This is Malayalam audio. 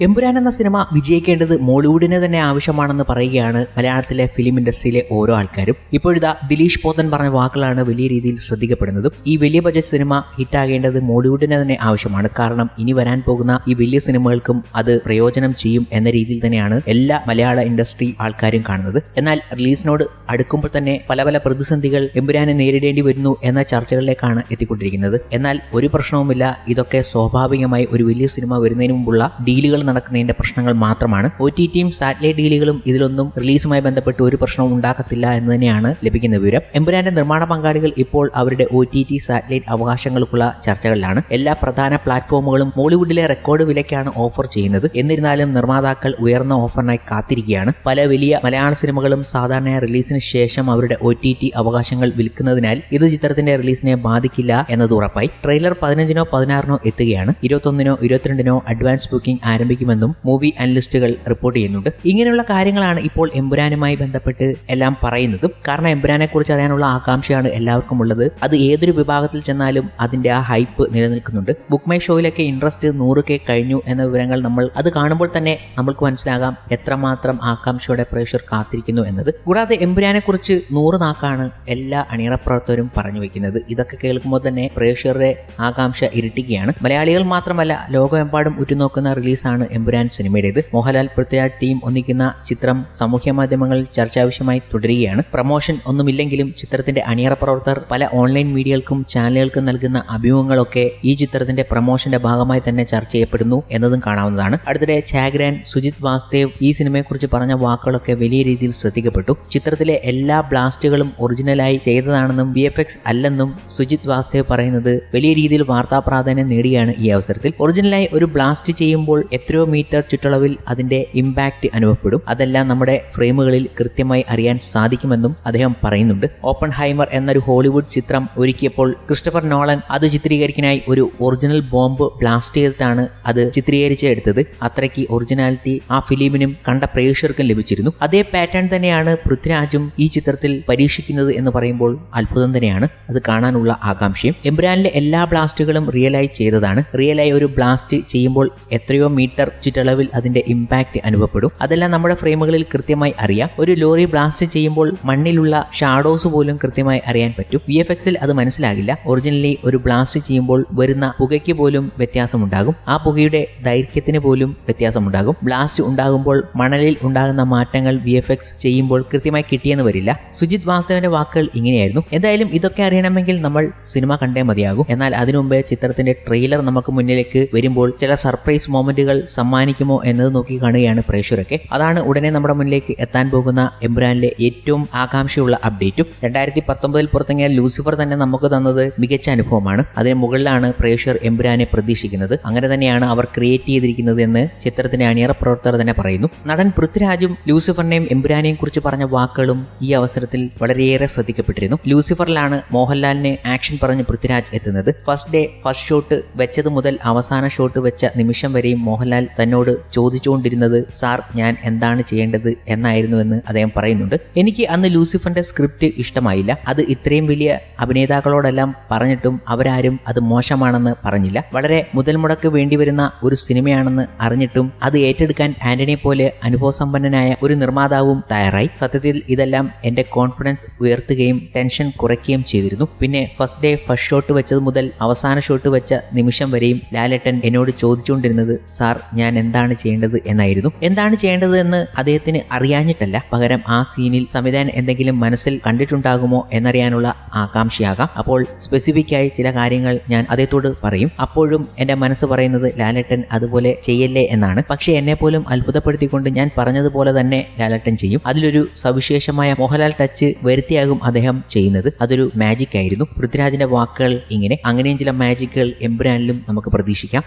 എമ്പുരാൻ എന്ന സിനിമ വിജയിക്കേണ്ടത് മോളിവുഡിന് തന്നെ ആവശ്യമാണെന്ന് പറയുകയാണ് മലയാളത്തിലെ ഫിലിം ഇൻഡസ്ട്രിയിലെ ഓരോ ആൾക്കാരും. ഇപ്പോഴിതാ ദിലീഷ് പോത്തൻ പറഞ്ഞ വാക്കുകളാണ് വലിയ രീതിയിൽ ശ്രദ്ധിക്കപ്പെടുന്നതും. ഈ വലിയ ബജറ്റ് സിനിമ ഹിറ്റാകേണ്ടത് മോളിവുഡിന് തന്നെ ആവശ്യമാണ്. കാരണം ഇനി വരാൻ പോകുന്ന ഈ വലിയ സിനിമകൾക്കും അത് പ്രയോജനം ചെയ്യും എന്ന രീതിയിൽ തന്നെയാണ് എല്ലാ മലയാള ഇൻഡസ്ട്രി ആൾക്കാരും കാണുന്നത്. എന്നാൽ റിലീസിനോട് അടുക്കുമ്പോൾ തന്നെ പല പല പ്രതിസന്ധികൾ എമ്പുരാനെ നേരിടേണ്ടി വരുന്നു എന്ന ചർച്ചകളിലേക്കാണ് എത്തിക്കൊണ്ടിരിക്കുന്നത്. എന്നാൽ ഒരു പ്രശ്നവുമില്ല. ഇതൊക്കെ സ്വാഭാവികമായി ഒരു വലിയ സിനിമ വരുന്നതിന് മുമ്പുള്ള ഡീലുകൾ നടക്കുന്നതിന്റെ പ്രശ്നങ്ങൾ മാത്രമാണ്. ഒ ടി ടിയും സാറ്റലൈറ്റ് ഡീലുകളും ഇതിലൊന്നും റിലീസുമായി ബന്ധപ്പെട്ട് ഒരു പ്രശ്നവും ഉണ്ടാക്കത്തില്ല എന്ന് തന്നെയാണ് ലഭിക്കുന്ന വിവരം. എമ്പുരാന്റെ നിർമ്മാണ പങ്കാളികൾ ഇപ്പോൾ അവരുടെ ഒ ടി ടി സാറ്റലൈറ്റ് അവകാശങ്ങൾക്കുള്ള ചർച്ചകളിലാണ്. എല്ലാ പ്രധാന പ്ലാറ്റ്ഫോമുകളും മോളിവുഡിലെ റെക്കോർഡ് വിലയ്ക്കാണ് ഓഫർ ചെയ്യുന്നത്. എന്നിരുന്നാലും നിർമ്മാതാക്കൾ ഉയർന്ന ഓഫറിനായി കാത്തിരിക്കുകയാണ്. പല വലിയ മലയാള സിനിമകളും സാധാരണ റിലീസിന് ശേഷം അവരുടെ ഒ ടി ടി അവകാശങ്ങൾ വിൽക്കുന്നതിനാൽ ഇത് ചിത്രത്തിന്റെ റിലീസിനെ ബാധിക്കില്ല എന്നത് ഉറപ്പായി. ട്രെയിലർ പതിനഞ്ചിനോ പതിനാറിനോ എത്തുകയാണ്. ഇരുപത്തൊന്നിനോ ഇരുപത്തിരണ്ടിനോ അഡ്വാൻസ് ബുക്കിംഗ് ആരംഭിക്കുമെന്നും മൂവി അനലിസ്റ്റുകൾ റിപ്പോർട്ട് ചെയ്യുന്നുണ്ട്. ഇങ്ങനെയുള്ള കാര്യങ്ങളാണ് ഇപ്പോൾ എമ്പുരാനുമായി ബന്ധപ്പെട്ട് എല്ലാം പറയുന്നതും. കാരണം എമ്പുരാനെ കുറിച്ച് അറിയാനുള്ള ആകാംക്ഷയാണ് എല്ലാവർക്കും ഉള്ളത് അത് ഏതൊരു വിഭാഗത്തിൽ ചെന്നാലും അതിന്റെ ആ ഹൈപ്പ് നിലനിൽക്കുന്നുണ്ട്. ബുക്ക് മൈ ഷോയിലൊക്കെ ഇൻട്രസ്റ്റ് നൂറ് കെ കഴിഞ്ഞു എന്ന വിവരങ്ങൾ നമ്മൾ അത് കാണുമ്പോൾ തന്നെ നമ്മൾക്ക് മനസ്സിലാകാം എത്രമാത്രം ആകാംക്ഷയോടെ പ്രേക്ഷകർ കാത്തിരിക്കുന്നു എന്നത്. കൂടാതെ എമ്പുരാനെ കുറിച്ച് നൂറ് നാക്കാണ് എല്ലാ അണിയറ പ്രവർത്തകരും പറഞ്ഞു വെക്കുന്നത്. ഇതൊക്കെ കേൾക്കുമ്പോൾ തന്നെ പ്രേക്ഷകരുടെ ആകാംക്ഷ ഇരട്ടിക്കുകയാണ്. മലയാളികൾ മാത്രമല്ല ലോകമെമ്പാടും ഉറ്റുനോക്കുന്ന റിലീസാണ് എമ്പുരാൻ സിനിമയുടേത്. മോഹൻലാൽ പൃഥ്വിരാജ് ടീം ഒന്നിക്കുന്ന ചിത്രം സാമൂഹ്യ മാധ്യമങ്ങളിൽ ചർച്ചാവിഷയമായി തുടരുകയാണ്. പ്രമോഷൻ ഒന്നുമില്ലെങ്കിലും ചിത്രത്തിന്റെ അണിയറ പ്രവർത്തകർ പല ഓൺലൈൻ മീഡിയകൾക്കും ചാനലുകൾക്കും നൽകുന്ന അഭിമുഖങ്ങളൊക്കെ ഈ ചിത്രത്തിന്റെ പ്രമോഷന്റെ ഭാഗമായി തന്നെ ചർച്ച ചെയ്യപ്പെടുന്നു എന്നതും കാണാവുന്നതാണ്. അടുത്തിടെ ഛാഗ്രാൻ സുജിത് വാസ്തേവ് ഈ സിനിമയെക്കുറിച്ച് പറഞ്ഞ വാക്കുകളൊക്കെ വലിയ രീതിയിൽ ശ്രദ്ധിക്കപ്പെട്ടു. ചിത്രത്തിലെ എല്ലാ ബ്ലാസ്റ്റുകളും ഒറിജിനലായി ചെയ്തതാണെന്നും ബി അല്ലെന്നും സുജിത് വാസ്തേവ് പറയുന്നത് വലിയ രീതിയിൽ വാർത്താ പ്രാധാന്യം നേടിയാണ് ഈ അവസരത്തിൽ. ഒറിജിനലായി ഒരു ബ്ലാസ്റ്റ് ചെയ്യുമ്പോൾ എത്രയോ മീറ്റർ ചുറ്റളവിൽ അതിന്റെ ഇമ്പാക്റ്റ് അനുഭവപ്പെടും അതെല്ലാം നമ്മുടെ ഫ്രെയിമുകളിൽ കൃത്യമായി അറിയാൻ സാധിക്കുമെന്നും അദ്ദേഹം പറയുന്നുണ്ട് ഓപ്പൺ ഹൈമർ എന്നൊരു ഹോളിവുഡ് ചിത്രം ഒരുക്കിയപ്പോൾ ക്രിസ്റ്റഫർ നോളൻ അത് ചിത്രീകരിക്കാനായി ഒരു ഒറിജിനൽ ബോംബ് ബ്ലാസ്റ്റ് ചെയ്തിട്ടാണ് അത് ചിത്രീകരിച്ച് എടുത്തത് അത്രയ്ക്ക് ഒറിജിനാലിറ്റി ആ ഫിലിമിനും കണ്ട പ്രേക്ഷകർക്കും ലഭിച്ചിരുന്നു അതേ പാറ്റേൺ തന്നെയാണ് പൃഥ്വിരാജും ഈ ചിത്രത്തിൽ പരീക്ഷിക്കുന്നത് എന്ന് പറയുമ്പോൾ അത്ഭുതം തന്നെയാണ് അത് കാണാനുള്ള ആകാംക്ഷയും എംബ്രാനിലെ എല്ലാ ബ്ലാസ്റ്റുകളും റിയലായി ചെയ്തതാണ് റിയലായി ഒരു ബ്ലാസ്റ്റ് ചെയ്യുമ്പോൾ എത്രയോ മീറ്റർ ചുറ്റളവിൽ അതിന്റെ ഇമ്പാക്റ്റ് അനുഭവപ്പെടും. അതെല്ലാം നമ്മുടെ ഫ്രെയിമുകളിൽ കൃത്യമായി അറിയാം. ഒരു ലോറി ബ്ലാസ്റ്റ് ചെയ്യുമ്പോൾ മണ്ണിലുള്ള ഷാഡോസ് പോലും കൃത്യമായി അറിയാൻ പറ്റും. വി എഫ് എക്സിൽ അത് മനസ്സിലാകില്ല. ഒറിജിനലി ഒരു ബ്ലാസ്റ്റ് ചെയ്യുമ്പോൾ വരുന്ന പുകയ്ക്ക് പോലും വ്യത്യാസമുണ്ടാകും. ആ പുകയുടെ ദൈർഘ്യത്തിന് പോലും വ്യത്യാസമുണ്ടാകും. ബ്ലാസ്റ്റ് ഉണ്ടാകുമ്പോൾ മണലിൽ ഉണ്ടാകുന്ന മാറ്റങ്ങൾ വി എഫ് എക്സ് ചെയ്യുമ്പോൾ കൃത്യമായി കിട്ടിയെന്ന് വരില്ല. സുജിത് വാസ്തവന്റെ വാക്കുകൾ ഇങ്ങനെയായിരുന്നു. എന്തായാലും ഇതൊക്കെ അറിയണമെങ്കിൽ നമ്മൾ സിനിമ കണ്ടേ മതിയാകും. എന്നാൽ അതിനുമുമ്പ് ചിത്രത്തിന്റെ ട്രെയിലർ നമുക്ക് മുന്നിലേക്ക് വരുമ്പോൾ ചില സർപ്രൈസ് മൊമെന്റുകൾ സമ്മാനിക്കുമോ എന്നത് നോക്കി കാണുകയാണ് പ്രേക്ഷകരൊക്കെ. അതാണ് ഉടനെ നമ്മുടെ മുന്നിലേക്ക് എത്താൻ പോകുന്ന എംബ്രാനിലെ ഏറ്റവും ആകാംക്ഷയുള്ള അപ്ഡേറ്റും. രണ്ടായിരത്തി പത്തൊമ്പതിൽ പുറത്തിറങ്ങിയ ലൂസിഫർ തന്നെ നമുക്ക് തന്നത് മികച്ച അനുഭവമാണ്. അതിന് മുകളിലാണ് പ്രേക്ഷകർ എംബ്രാനെ പ്രതീക്ഷിക്കുന്നത്. അങ്ങനെ തന്നെയാണ് അവർ ക്രിയേറ്റ് ചെയ്തിരിക്കുന്നത് എന്ന് ചിത്രത്തിന്റെ അണിയറ പ്രവർത്തകർ തന്നെ പറയുന്നു. നടൻ പൃഥ്വിരാജും ലൂസിഫറിനെയും എംബ്രാനെയും കുറിച്ച് പറഞ്ഞ വാക്കുകളും ഈ അവസരത്തിൽ വളരെയേറെ ശ്രദ്ധിക്കപ്പെട്ടിരുന്നു. ലൂസിഫറിലാണ് മോഹൻലാലിനെ ആക്ഷൻ പറഞ്ഞ് പൃഥ്വിരാജ് എത്തുന്നത്. ഫസ്റ്റ് ഡേ ഫസ്റ്റ് ഷോട്ട് വെച്ചത് മുതൽ അവസാന ഷോട്ട് വെച്ച നിമിഷം വരെയും മോഹൻലാൽ തന്നോട് ചോദിച്ചുകൊണ്ടിരുന്നത് സാർ ഞാൻ എന്താണ് ചെയ്യേണ്ടത്? എന്നായിരുന്നുവെന്ന് അദ്ദേഹം പറയുന്നുണ്ട്. എനിക്ക് അന്ന് ലൂസിഫറിന്റെ സ്ക്രിപ്റ്റ് ഇഷ്ടമായില്ല. അത് ഇത്രയും വലിയ അഭിനേതാക്കളോടെല്ലാം പറഞ്ഞിട്ടും അവരാരും അത് മോശമാണെന്ന് പറഞ്ഞില്ല. വളരെ മുതൽ മുടക്ക് വേണ്ടിവരുന്ന ഒരു സിനിമയാണെന്ന് അറിഞ്ഞിട്ടും അത് ഏറ്റെടുക്കാൻ ആന്റണിയെ പോലെ അനുഭവസമ്പന്നനായ ഒരു നിർമ്മാതാവും തയ്യാറായി. സത്യത്തിൽ ഇതെല്ലാം എന്റെ കോൺഫിഡൻസ് ഉയർത്തുകയും ടെൻഷൻ കുറയ്ക്കുകയും ചെയ്തിരുന്നു. പിന്നെ ഫസ്റ്റ് ഡേ ഫസ്റ്റ് ഷോട്ട് വെച്ചത് മുതൽ അവസാന ഷോട്ട് വെച്ച നിമിഷം വരെയും ലാലേട്ടൻ എന്നോട് ചോദിച്ചുകൊണ്ടിരുന്നത് സാർ ഞാൻ എന്താണ് ചെയ്യേണ്ടത് എന്നായിരുന്നു. എന്താണ് ചെയ്യേണ്ടത് എന്ന് അദ്ദേഹത്തിന് അറിയാഞ്ഞിട്ടല്ല. പകരം ആ സീനിൽ സംവിധാനം എന്തെങ്കിലും മനസ്സിൽ കണ്ടിട്ടുണ്ടാകുമോ എന്നറിയാനുള്ള ആകാംക്ഷയാകാം. അപ്പോൾ സ്പെസിഫിക് ആയി ചില കാര്യങ്ങൾ ഞാൻ അദ്ദേഹത്തോട് പറയും. അപ്പോഴും എന്റെ മനസ്സ് പറയുന്നത് ലാലട്ടൻ അതുപോലെ ചെയ്യല്ലേ എന്നാണ്. പക്ഷേ എന്നെ പോലും അത്ഭുതപ്പെടുത്തിക്കൊണ്ട് ഞാൻ പറഞ്ഞതുപോലെ തന്നെ ലാലട്ടൻ ചെയ്യും. അതിലൊരു സവിശേഷമായ മോഹൻലാൽ ടച്ച് വരുത്തിയാകും അദ്ദേഹം ചെയ്യുന്നത്. അതൊരു മാജിക് ആയിരുന്നു. പൃഥ്വിരാജിന്റെ വാക്കുകൾ ഇങ്ങനെ. അങ്ങനെയും ചില മാജിക്കുകൾ എംബ്രാനിലും നമുക്ക് പ്രതീക്ഷിക്കാം.